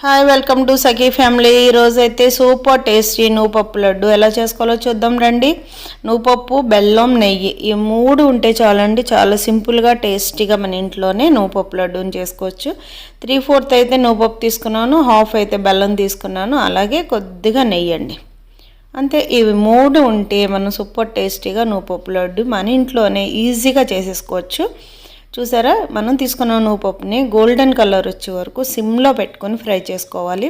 Hi welcome to Sakhi family ఈరోజు అయితే super tasty నువ్వుపప్పు laddu. ఎలా చేసుకోవాలో చూద్దాం రండి. నువ్వుపప్పు బెల్లం నెయ్యి. ఈ మూడు ఉంటే చాలండి. చాలా సింపుల్గా టేస్టీగా మన ఇంట్లోనే నువ్వుపప్పు లడ్డూని చేసుకోవచ్చు. త్రీ ఫోర్త్ అయితే నువ్వుపప్పు తీసుకున్నాను. హాఫ్ అయితే బెల్లం తీసుకున్నాను. అలాగే కొద్దిగా నెయ్యి అండి. అంతే. ఇవి మూడు ఉంటే మనం సూపర్ టేస్టీగా నువ్వుపప్పు లడ్డు మన ఇంట్లోనే ఈజీగా చేసేసుకోవచ్చు. చూసారా? మనం తీసుకున్న నువ్వు పప్పుని గోల్డెన్ కలర్ వచ్చే వరకు సిమ్లో పెట్టుకొని ఫ్రై చేసుకోవాలి.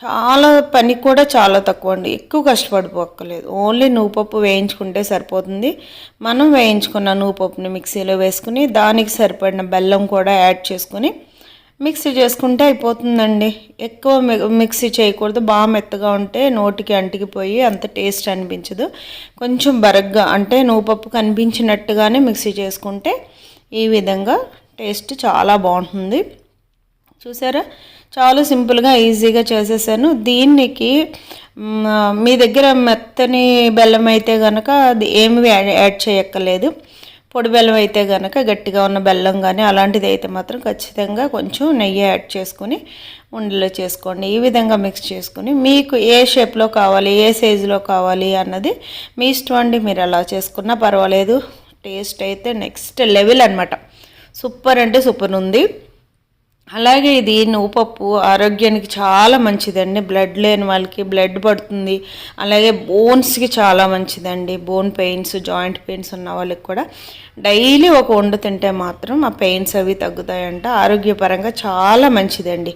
చాలా పని కూడా చాలా తక్కువ అండి. ఎక్కువ కష్టపడిపోక్కర్లేదు. ఓన్లీ నువ్వుపప్పు వేయించుకుంటే సరిపోతుంది. మనం వేయించుకున్న నువ్వు పప్పుని మిక్సీలో వేసుకుని దానికి సరిపడిన బెల్లం కూడా యాడ్ చేసుకుని మిక్సీ చేసుకుంటే అయిపోతుందండి. ఎక్కువ మిక్సీ చేయకూడదు. బాగా మెత్తగా ఉంటే నోటికి అంటికిపోయి అంత టేస్ట్ అనిపించదు. కొంచెం బరగ్గా అంటే నువ్వుపప్పు కనిపించినట్టుగానే మిక్సీ చేసుకుంటే ఈ విధంగా టేస్ట్ చాలా బాగుంటుంది. చూసారా? చాలా సింపుల్గా ఈజీగా చేసేసాను. దీనికి మీ దగ్గర మెత్తని బెల్లం అయితే కనుక అది ఏమి యాడ్ చేయక్కర్లేదు. పొడి బెల్లం అయితే కనుక గట్టిగా ఉన్న బెల్లం కానీ అలాంటిది అయితే మాత్రం ఖచ్చితంగా కొంచెం నెయ్యి యాడ్ చేసుకొని ఉండలో చేసుకోండి. ఈ విధంగా మిక్స్ చేసుకుని మీకు ఏ షేప్లో కావాలి ఏ సైజులో కావాలి అన్నది మీ ఇష్టం అండి. మీరు అలా చేసుకున్నా పర్వాలేదు. టేస్ట్ అయితే నెక్స్ట్ లెవెల్ అనమాట సూపర్ అంటే సూపర్ ఉంది. అలాగే ఇది నువ్వుపప్పు ఆరోగ్యానికి చాలా మంచిదండి. బ్లడ్ లేని వాళ్ళకి బ్లడ్ పడుతుంది. అలాగే బోన్స్కి చాలా మంచిదండి. బోన్ పెయిన్స్ జాయింట్ పెయిన్స్ ఉన్న వాళ్ళకి కూడా డైలీ ఒక వండు తింటే మాత్రం ఆ పెయిన్స్ అవి తగ్గుతాయంట. ఆరోగ్యపరంగా చాలా మంచిదండి.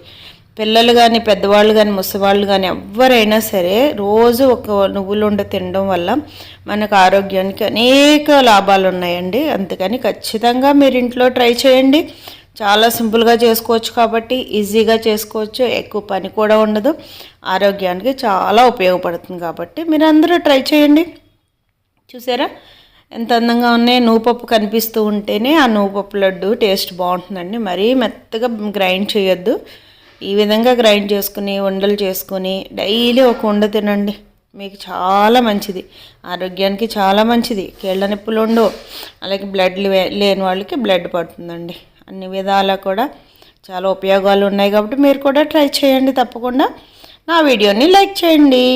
పిల్లలు కానీ పెద్దవాళ్ళు కానీ ముసవాళ్ళు కానీ ఎవరైనా సరే రోజు ఒక నువ్వులు ఉండ తినడం వల్ల మనకు ఆరోగ్యానికి అనేక లాభాలు ఉన్నాయండి అందుకని ఖచ్చితంగా మీరు ఇంట్లో ట్రై చేయండి. చాలా సింపుల్గా చేసుకోవచ్చు కాబట్టి ఈజీగా చేసుకోవచ్చు. ఎక్కువ పని కూడా ఉండదు. ఆరోగ్యానికి చాలా ఉపయోగపడుతుంది కాబట్టి మీరు అందరూ ట్రై చేయండి. చూసారా? ఎంత అందంగా ఉన్నాయి. నువ్వుపప్పు కనిపిస్తూ ఉంటేనే ఆ నువ్వుపప్పు లడ్డు టేస్ట్ బాగుంటుందండి. మరీ మెత్తగా గ్రైండ్ చేయొద్దు. ఈ విధంగా గ్రైండ్ చేసుకుని ఉండలు చేసుకుని డైలీ ఒక ఉండ తినండి. మీకు చాలా మంచిది. ఆరోగ్యానికి చాలా మంచిది. కీళ్ళ నొప్పులు ఉండవు. అలాగే బ్లడ్ లేని వాళ్ళకి బ్లడ్ పడుతుందండి. అన్ని విధాలా కూడా చాలా ఉపయోగాలు ఉన్నాయి కాబట్టి మీరు కూడా ట్రై చేయండి తప్పకుండా. నా వీడియోని లైక్ చేయండి.